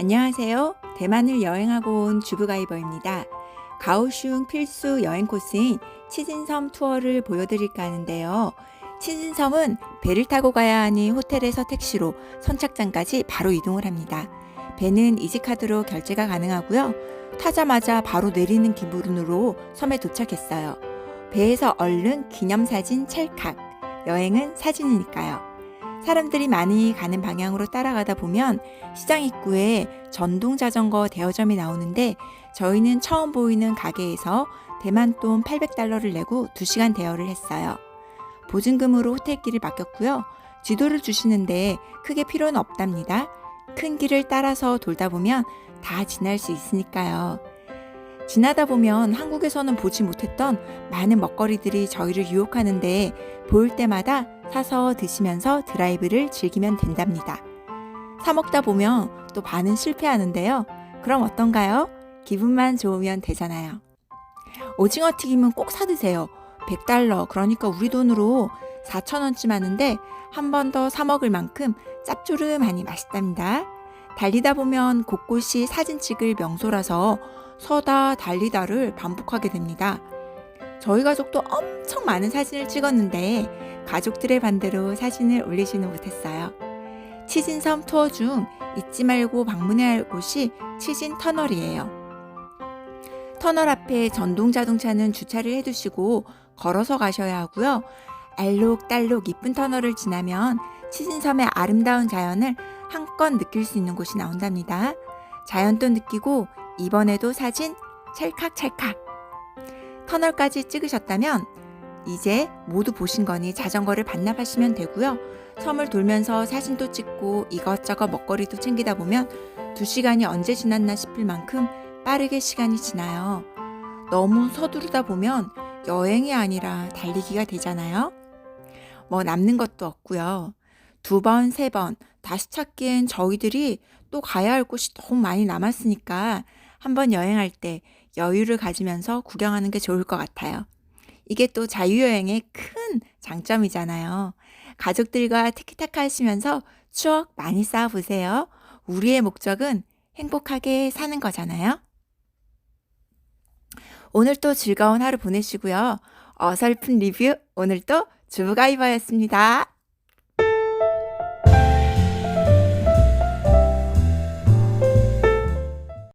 안녕하세요. 대만을 여행하고 온 주부가이버입니다. 가오슝 필수 여행 코스인 치진섬 투어를 보여드릴까 하는데요. 치진섬은 배를 타고 가야 하니 호텔에서 택시로 선착장까지 바로 이동을 합니다. 배는 이지카드로 결제가 가능하고요. 타자마자 바로 내리는 기분으로 섬에 도착했어요. 배에서 얼른 기념사진 찰칵. 여행은 사진이니까요. 사람들이 많이 가는 방향으로 따라가다 보면 시장 입구에 전동 자전거 대여점이 나오는데 저희는 처음 보이는 가게에서 대만 돈 800달러를 내고 2시간 대여를 했어요. 보증금으로 호텔길을 맡겼고요. 지도를 주시는데 크게 필요는 없답니다. 큰 길을 따라서 돌다 보면 다 지날 수 있으니까요. 지나다 보면 한국에서는 보지 못했던 많은 먹거리들이 저희를 유혹하는데 보일 때마다 사서 드시면서 드라이브를 즐기면 된답니다. 사 먹다 보면 또 반은 실패하는데요. 그럼 어떤가요? 기분만 좋으면 되잖아요. 오징어 튀김은 꼭 사드세요. 100달러, 그러니까 우리 돈으로 4,000원쯤 하는데 한 번 더 사 먹을 만큼 짭조름하니 맛있답니다. 달리다 보면 곳곳이 사진 찍을 명소라서 서다 달리다를 반복하게 됩니다. 저희 가족도 엄청 많은 사진을 찍었는데 가족들의 반대로 사진을 올리지는 못했어요. 치진섬 투어 중 잊지 말고 방문해야 할 곳이 치진 터널이에요. 터널 앞에 전동 자동차는 주차를 해두시고 걸어서 가셔야 하고요. 알록달록 이쁜 터널을 지나면 치진섬의 아름다운 자연을 한껏 느낄 수 있는 곳이 나온답니다. 자연도 느끼고 이번에도 사진 찰칵찰칵. 터널까지 찍으셨다면 이제 모두 보신 거니 자전거를 반납하시면 되고요. 섬을 돌면서 사진도 찍고 이것저것 먹거리도 챙기다 보면 두 시간이 언제 지났나 싶을 만큼 빠르게 시간이 지나요. 너무 서두르다 보면 여행이 아니라 달리기가 되잖아요. 뭐 남는 것도 없고요. 두 번, 세 번 다시 찾기엔 저희들이 또 가야 할 곳이 너무 많이 남았으니까 한번 여행할 때 여유를 가지면서 구경하는 게 좋을 것 같아요. 이게 또 자유여행의 큰 장점이잖아요. 가족들과 티키타카 하시면서 추억 많이 쌓아보세요. 우리의 목적은 행복하게 사는 거잖아요. 오늘 또 즐거운 하루 보내시고요. 어설픈 리뷰 오늘 또 주부가이버였습니다.